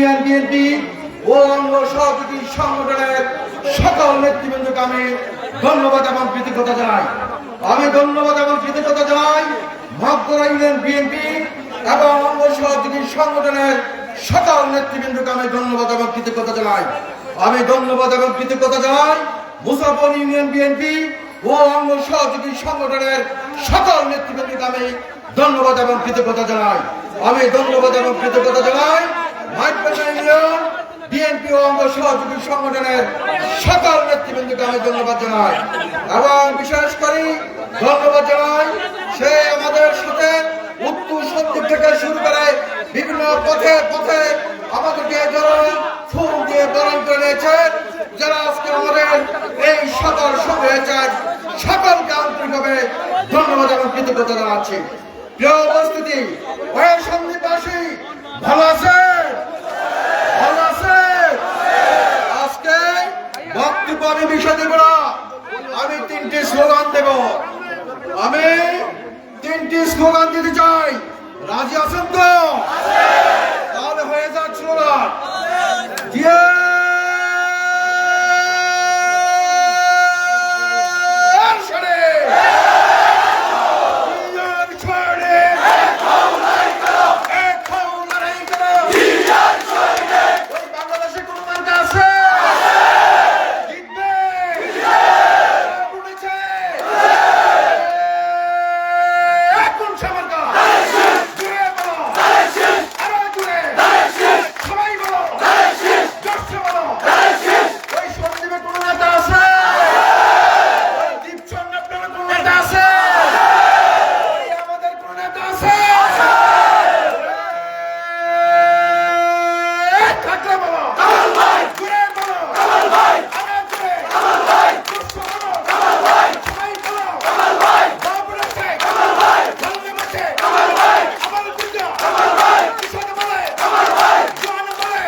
Union BNP ও অঙ্গ সহযোগী সংগঠনের সকল নেতৃবৃন্দকে আমি ধন্যবাদ এবং কৃতজ্ঞতা জানাই। আমি ধন্যবাদ এবং কৃতজ্ঞতা জানাই মগদরা ইউনিয়ন বিএনপি এবং অঙ্গ সহযোগী সংগঠনের সকল নেতৃবৃন্দকে আমি ধন্যবাদ এবং কৃতজ্ঞতা জানাই। আমি ধন্যবাদ এবং কৃতজ্ঞতা জানাই মুসাফর ইউনিয়ন বিএনপি ও অঙ্গ সহযোগী সংগঠনের সকল নেতৃবৃন্দকে আমি ধন্যবাদ এবং কৃতজ্ঞতা জানাই। আমি ধন্যবাদ এবং কৃতজ্ঞতা জানাই বিএনপি ও ধন্যবাদ এবং বিশেষ করে ধন্যবাদ সে আমাদের সাথে উত্তর থেকে শুরু করে বিভিন্ন পথে পথে আমাদেরকে ফুল দিয়ে বরণ করে নিয়েছেন যারা আজকে আমাদের এই কৃতজ্ঞতা জানাচ্ছি। প্রিয় উপস্থিতি ভালো আছেন ভালো আছেন আজকে বক্তব্য আমি বিষয় দেব না। আমি তিনটি স্লোগান দেব। আমি তিনটি স্লোগান দিতে চাই। রাজি আছেন তো? তাহলে হয়ে যাক স্লোগান। দিয়ে সারে দুনিয়ার ছড়ে এক হও লড়াই করো ওই বাংলাদেশে কোনো মার্কা আছে জিতবে সব উঠেছে এখন সামার্কা জুড়ে বলো আরও জুড়ে সবাই বলো জোরসে বলো ওই সন্দীপে কোনো নেতা আছে ওই দীপচন্দ্র আপনার কোনো নেতা আছে ওই আমাদের কোনো নেতা আছে থাকলে বলো জুড়ে বলো আরও জুড়ে জোরসে বলো সবাই বলো বাবু আছে ধন্যবাদ আছে আমার পূজা কিষান বলে জোয়ান বলে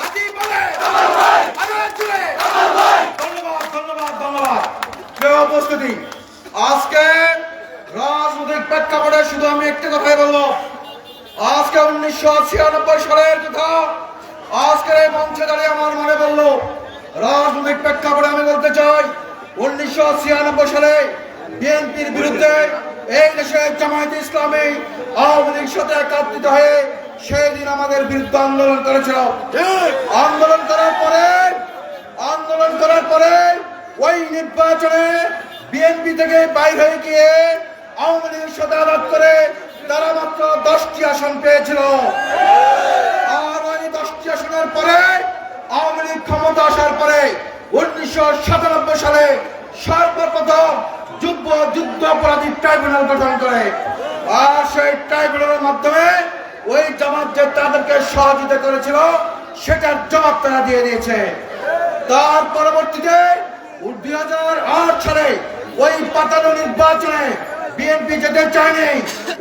হাতি বলে আরও জুড়ে ধন্যবাদ ধন্যবাদ ধন্যবাদ প্রিয় উপস্থিতি আজকে রাজনৈতিক প্রেক্ষাপটে শুধু আমি একটি কথাই বলব। আজকে উনিশশো ছিয়ানব্বই সালের কথা আজকের এই মঞ্চে দাঁড়িয়ে আমার মনে বলল রাজনৈতিক প্রেক্ষাপটে আমি বলতে চাই, উনিশশো ছিয়ানব্বই সালে বিএনপির বিরুদ্ধে এই দেশে জামায়াত ইসলামী আওয়ামী লীগ সাথে একাত্রিত হয়ে সেই দিন আমাদের বিরুদ্ধে আন্দোলন করেছিল। আন্দোলন করার পরে, আন্দোলন করার পরে ওই নির্বাচনে বিএনপি থেকে বাইর হয়ে গিয়ে আওয়ামী লীগের সাথে আলাপ করে তারা মাত্র দশটি আসন পেয়েছিল। আর ওই দশটি আসনের পরে আওয়ামী লীগ ক্ষমতা আসার পরে উনিশশো সাতানব্বই সালে সর্বপ্রথম যুদ্ধ যুদ্ধ অপরাধী ট্রাইব্যুনাল গঠন করে। আর সেই ট্রাইব্যুনালের মাধ্যমে ওই জামাত যে তাদেরকে সহযোগিতা করেছিল, সেটার জবাব তারা দিয়ে দিয়েছে। তার পরবর্তীতে দুই হাজার আট সালে ওই পাতানো নির্বাচনে বিএনপি যেতে চায়নি।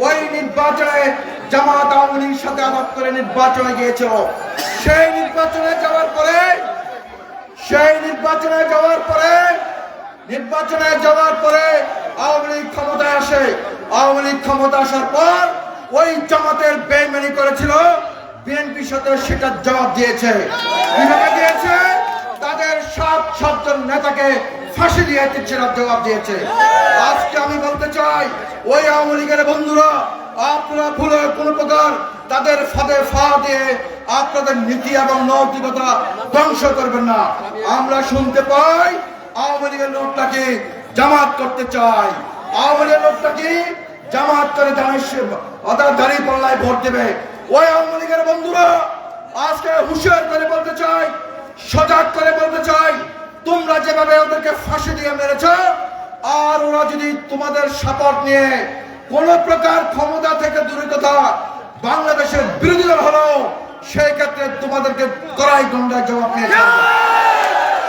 ওই নির্বাচনে জামাত আওয়ামী সাথে আলাপ করে নির্বাচনে গিয়েছিল। সেই নির্বাচনে যাওয়ার পরে, সেই নির্বাচনে যাওয়ার পরে, নির্বাচনে যাওয়ার পরে আওয়ামী লীগ ক্ষমতায় আসে। আওয়ামী লীগ ক্ষমতা আসার পর ওই জামাতের বেইমানি করেছিল। বিএনপি সাথে সেটার জবাব দিয়েছে। দিয়েছে? তাদের সাত, সাতজন নেতাকে ফাঁসি দিয়ে সেটার জবাব দিয়েছে। আজকে আমি বলতে চাই, ওই আওয়ামী লীগের বন্ধুরা, আপনারা ভুলে কোনো প্রকার তাদের ফাঁদে ফা দিয়ে আপনাদের নীতি এবং নৈতিকতা ধ্বংস করবেন না। আমরা শুনতে পাই, আওয়ামী লীগের লোকটাকে জামাত করতে চাই আওয়ামী লীগের লোকটাকে জামাত করে অর্থাৎ দাঁড়িয়ে পাল্লায় ভোট দেবে? ওই আওয়ামী লীগের বন্ধুরা, আজকে হুঁশিয়ার করে বলতে চাই, সজাগ করে বলতে চাই তোমরা যেভাবে ওদেরকে ফাঁসি দিয়ে মেরেছ, আর ওরা যদি তোমাদের সাপোর্ট নিয়ে কোন প্রকার ক্ষমতা থেকে দূরে কথা বাংলাদেশের বিরোধী দল হলো সেই ক্ষেত্রে তোমাদেরকে কড়াই গন্ডায় জবাব নিয়ে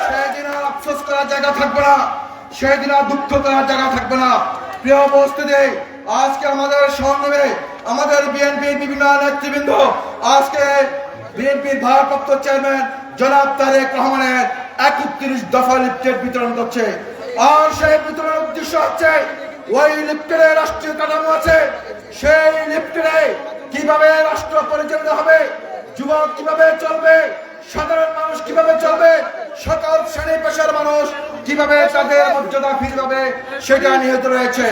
সেদিন আর আফসোস করার জায়গা থাকবে না, সেদিন আর দুঃখ করার জায়গা থাকবে না। প্রিয় উপস্থিতি, আজকে আমাদের সঙ্গে আমাদের বিএনপির বিভিন্ন নেতৃবৃন্দ, আজকে বিএনপির ভারপ্রাপ্ত চেয়ারম্যান জনাব তারেক রহমানের একত্রিশ দফা লিফটের বিতরণ করছে। আর সেই বিতরণের উদ্দেশ্য হচ্ছে, ওই লিফটের রাষ্ট্রীয় কাঠামো আছে, সেই লিফটের কীভাবে রাষ্ট্র পরিচালিত হবে, যুবক কীভাবে চলবে, সাধারণ মানুষ কীভাবে চলবে, সকল শ্রেণি পেশার মানুষ কীভাবে তাদের মর্যাদা ফিরে পাবে, সেটা নিহত রয়েছে।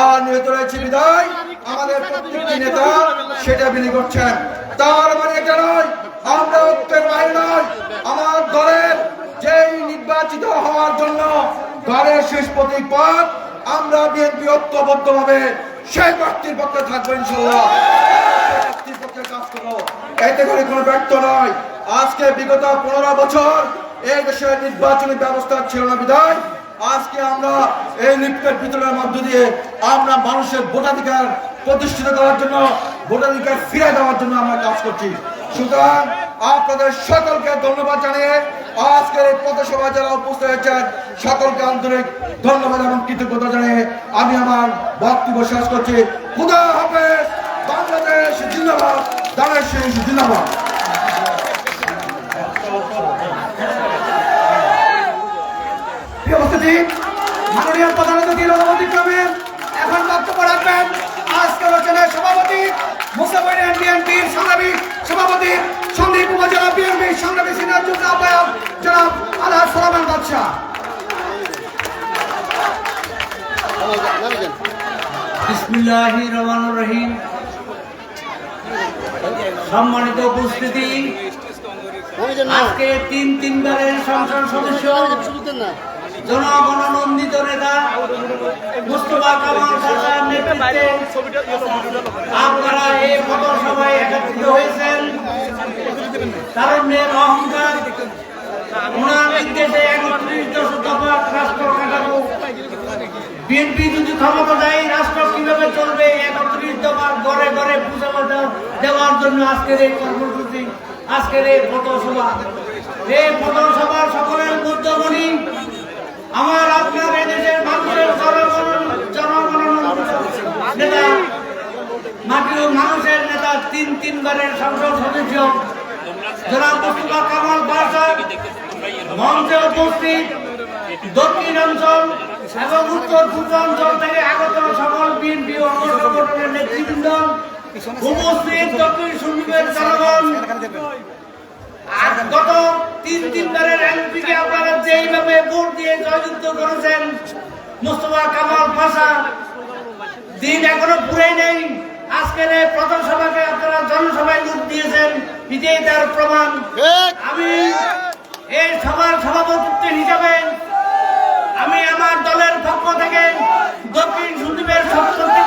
আর নিহত রয়েছে বিদায়, আমাদের প্রত্যেকটি নেতা সেটা বিলি করছেন। তার মানে এটা নয়, আমরা ঐক্যের বাইরে নয় আমার নির্বাচিত হওয়ার জন্য দলের শেষ প্রতীক পথ আমরা বিএনপি ঐক্যবদ্ধ ভাবে সেই প্রার্থীর পক্ষে থাকব ইনশাল্লাহ এতে করে কোনো ব্যর্থ নয়। আজকে বিগত পনেরো বছর এই দেশের নির্বাচনী ব্যবস্থা ছিল না বিধায়। আজকে আমরা এই লিফটের বিতরণের মধ্য দিয়ে আমরা মানুষের ভোটাধিকার প্রতিষ্ঠিত করার জন্য, ভোটাধিকার ফিরে দেওয়ার জন্য আমরা কাজ করছি। সুতরাং আপনাদের সকলকে ধন্যবাদ জানিয়ে আজকের এই পথসভা যারা উপস্থিত হয়েছেন, সকলকে আন্তরিক ধন্যবাদ এবং কৃতজ্ঞতা জানিয়ে আমি আমার বক্তব্য শেষ করছি। খুদা হাফেজ, বাংলাদেশ জিন্দাবাদ দানের শেষ জিন্দাবাদ। সভাপতি মুসাফির সভাপতি সন্দীপ উপজেলা বিএনপি সংগ্রামী সিনিয়র যুগ্ম আহ্বায়ক জনাব আলহাজ সালামান বাদশাহ রহিম সম্মানিত উপস্থিতি আজকে তিন তিনবারের সংসদ সদস্য জনগণনন্দিত নেতা মুস্তফা কামাল সরকার নেতৃত্বে বিএনপি যদি ক্ষমতা দেয় রাষ্ট্র কীভাবে চলবে? একত্রিশ ঘরে ঘরে পূজা দেওয়ার জন্য আজকের এই কর্মসূচি, আজকের এই পথসভা এই পথসভার সকলের মধ্যমণি, আমার আপনার এদেশের মানুষের জনগণ জনগণন নেতা মাটি ও মানুষের নেতা তিন তিনবারের সংসদ সদস্য। জনাব মুস্তফা কামাল বাসা মঞ্চে উপস্থিত দক্ষিণ অঞ্চল এবং উত্তর পূর্বাঞ্চল থেকে আগত সকল বিএনপি অঙ্গ সংগঠনের নেতৃবৃন্দ উপস্থিত দক্ষিণ সুন্দরের জনগণ। আর গত তিন তিনবারের এমপিকে আপনারা যেইভাবে ভোট দিয়ে জয়যুক্ত করেছেন, মুস্তফা কামাল পাশা দিন এখনও পুরে নেই। আজকের এই প্রথম সভাকে আপনারা জনসভায় রূপ দিয়েছেন নিজেই তার প্রমাণ। আমি এই সভার সভাপতি হিসাবে আমি আমার দলের পক্ষ থেকে দক্ষিণ সুন্দীপের সপ্তমটা